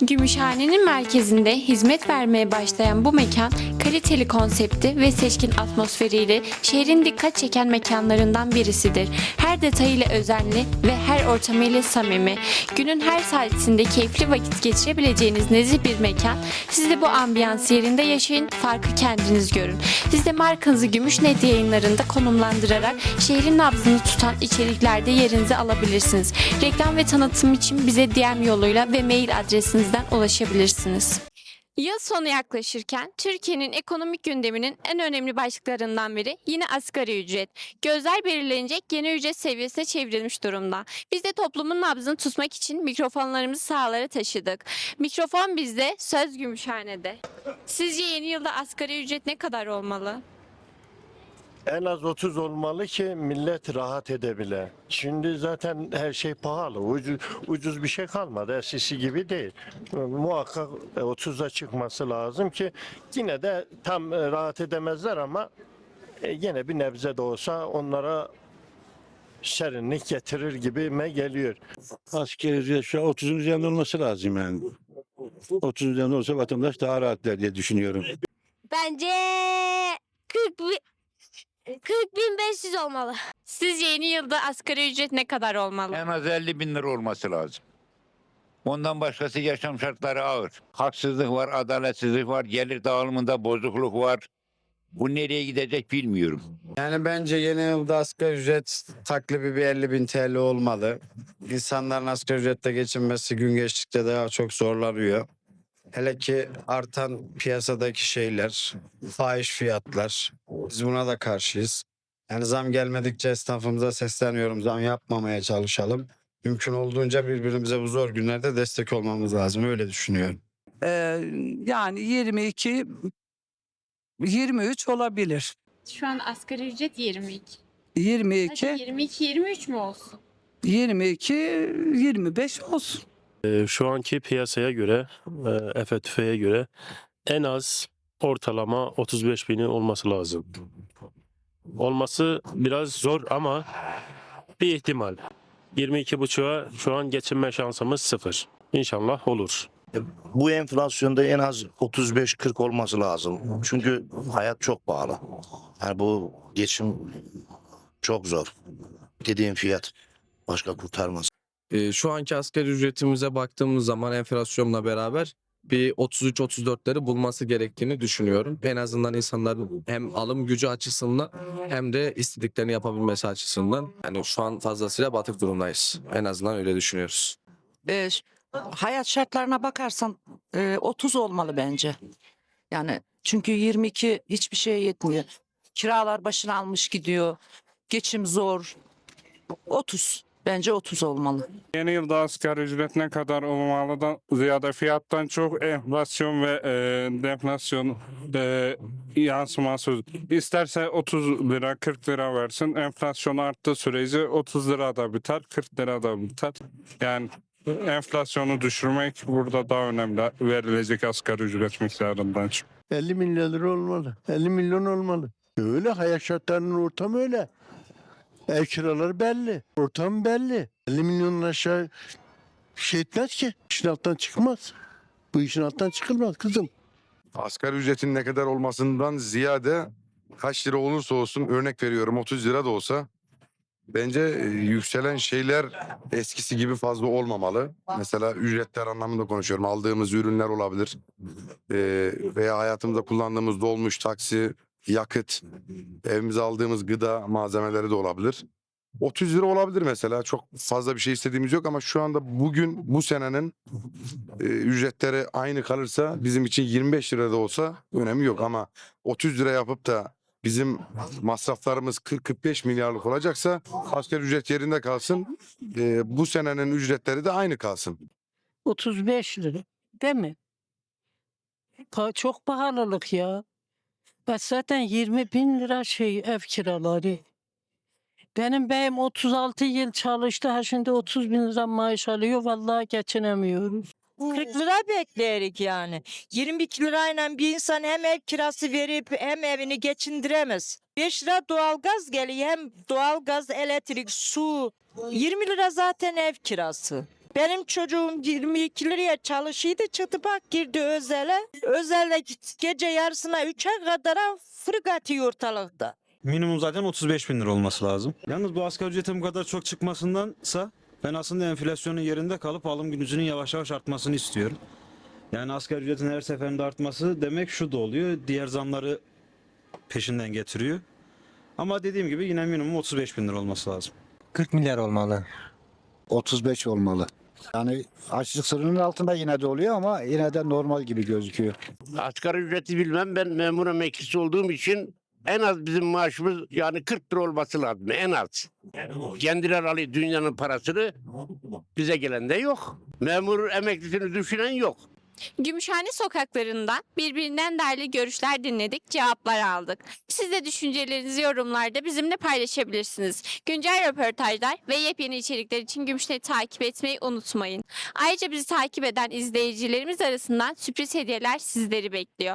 Gümüşhane'nin merkezinde hizmet vermeye başlayan bu mekan kaliteli konsepti ve seçkin atmosferiyle şehrin dikkat çeken mekanlarından birisidir. Her detayıyla özenli ve her ortamıyla samimi. Günün her saatinde keyifli vakit geçirebileceğiniz nezih bir mekan. Siz de bu ambiyans yerinde yaşayın, farkı kendiniz görün. Siz de markanızı Gümüşnet yayınlarında konumlandırarak şehrin nabzını tutan içeriklerde yerinizi alabilirsiniz. Reklam ve tanıtım için bize DM yoluyla ve mail adresinizden ulaşabilirsiniz. Yıl sonu yaklaşırken Türkiye'nin ekonomik gündeminin en önemli başlıklarından biri yine asgari ücret. Gözler belirlenecek yeni ücret seviyesine çevrilmiş durumda. Biz de toplumun nabzını tutmak için mikrofonlarımızı sahalara taşıdık. Mikrofon bizde, söz Gümüşhane'de. Sizce yeni yılda asgari ücret ne kadar olmalı? En az 30 olmalı ki millet rahat edebile. Şimdi zaten her şey pahalı. Ucuz, ucuz bir şey kalmadı. Eskisi gibi değil. Muhakkak 30'a çıkması lazım ki yine de tam e, rahat edemezler ama e, yine bir nebze de olsa onlara serinlik getirir gibime geliyor. Şu an 30'un üzerinde olması lazım yani. 30'un üzerinde olsa vatandaş daha rahat eder diye düşünüyorum. Bence 40 bin, 40 bin 500 olmalı. Sizce yeni yılda asgari ücret ne kadar olmalı? En az 50 bin lira olması lazım. Ondan başkası yaşam şartları ağır. Haksızlık var, adaletsizlik var, gelir dağılımında bozukluk var. Bu nereye gidecek bilmiyorum. Yani bence yeni yılda asgari ücret takribi bir 50 bin TL olmalı. İnsanların asgari ücretle geçinmesi gün geçtikçe daha çok zorlanıyor. Hele ki artan piyasadaki şeyler, fahiş fiyatlar. Biz buna da karşıyız. Yani zam gelmedikçe esnafımıza sesleniyorum. Zam yapmamaya çalışalım. Mümkün olduğunca birbirimize bu zor günlerde destek olmamız lazım. Öyle düşünüyorum. Ee, yani 22 23 olabilir. Şu an asgari ücret 22. 22 22 23 mü olsun? 22 25 olsun. Şu anki piyasaya göre, e, Efe tüfeğe göre en az ortalama 35 binin olması lazım. Olması biraz zor ama bir ihtimal. 22 buçuğa şu an geçinme şansımız sıfır. İnşallah olur. bu enflasyonda en az 35-40 olması lazım. Çünkü hayat çok pahalı. Yani bu geçim çok zor. Dediğim fiyat başka kurtarmaz. Ee, şu anki asgari ücretimize baktığımız zaman enflasyonla beraber bir 33-34'leri bulması gerektiğini düşünüyorum. En azından insanların hem alım gücü açısından hem de istediklerini yapabilmesi açısından. Yani şu an fazlasıyla batık durumdayız. En azından öyle düşünüyoruz. Ee, hayat şartlarına bakarsan e, 30 olmalı bence. Yani çünkü 22 hiçbir şeye yetmiyor. Kiralar başını almış gidiyor. Geçim zor. 30 bence 30 olmalı. Yeni yılda asgari ücret ne kadar olmalıdan ziyade fiyattan çok enflasyon ve e, deflasyon e, yansıması. İsterse 30 lira 40 lira versin. Enflasyon arttığı sürece 30 lira da biter 40 lira da biter. Yani enflasyonu düşürmek burada daha önemli verilecek asgari ücret miktarından çok. 50 milyon lira olmalı. 50 milyon olmalı. Öyle hayat şartlarının ortamı öyle. Ev kiraları belli. Ortam belli. 50 milyonun aşağı şey etmez ki. İşin alttan çıkmaz. Bu işin alttan çıkılmaz kızım. Asgari ücretin ne kadar olmasından ziyade kaç lira olursa olsun örnek veriyorum 30 lira da olsa bence e, yükselen şeyler eskisi gibi fazla olmamalı. Mesela ücretler anlamında konuşuyorum. Aldığımız ürünler olabilir. Ee, veya hayatımızda kullandığımız dolmuş, taksi, yakıt, evimize aldığımız gıda malzemeleri de olabilir. 30 lira olabilir mesela. Çok fazla bir şey istediğimiz yok ama şu anda bugün bu senenin e, ücretleri aynı kalırsa bizim için 25 lira da olsa önemi yok ama 30 lira yapıp da bizim masraflarımız 40-45 milyarlık olacaksa asgari ücret yerinde kalsın. E, bu senenin ücretleri de aynı kalsın. 35 lira değil mi? Pa- çok pahalılık ya. Ben zaten 20 bin lira şey ev kiraları. Benim beyim 36 yıl çalıştı. Ha şimdi 30 bin lira maaş alıyor. Vallahi geçinemiyoruz. 40 lira bekleyerik yani. 22 lirayla bir insan hem ev kirası verip hem evini geçindiremez. 5 lira doğalgaz geliyor hem doğalgaz, elektrik, su. 20 lira zaten ev kirası. Benim çocuğum 22 liraya çalışıydı çıktı bak girdi özele. Özelde gece yarısına 3'e kadar fırk atıyor ortalıkta. Minimum zaten 35 bin lira olması lazım. Yalnız bu asgari ücretin bu kadar çok çıkmasındansa ben aslında enflasyonun yerinde kalıp alım gücünün yavaş yavaş artmasını istiyorum. Yani asgari ücretin her seferinde artması demek şu da oluyor. Diğer zamları peşinden getiriyor. Ama dediğim gibi yine minimum 35 bin lira olması lazım. 40 milyar olmalı. 35 olmalı. Yani açlık sınırının altında yine de oluyor ama yine de normal gibi gözüküyor. Asgari ücreti bilmem ben memur emeklisi olduğum için en az bizim maaşımız yani 40 lira olması lazım en az. Kendileri alıyor dünyanın parasını bize gelen de yok. Memur emeklisini düşünen yok. Gümüşhane sokaklarından birbirinden değerli görüşler dinledik, cevaplar aldık. Siz de düşüncelerinizi yorumlarda bizimle paylaşabilirsiniz. Güncel röportajlar ve yepyeni içerikler için Gümüşhane'yi takip etmeyi unutmayın. Ayrıca bizi takip eden izleyicilerimiz arasından sürpriz hediyeler sizleri bekliyor.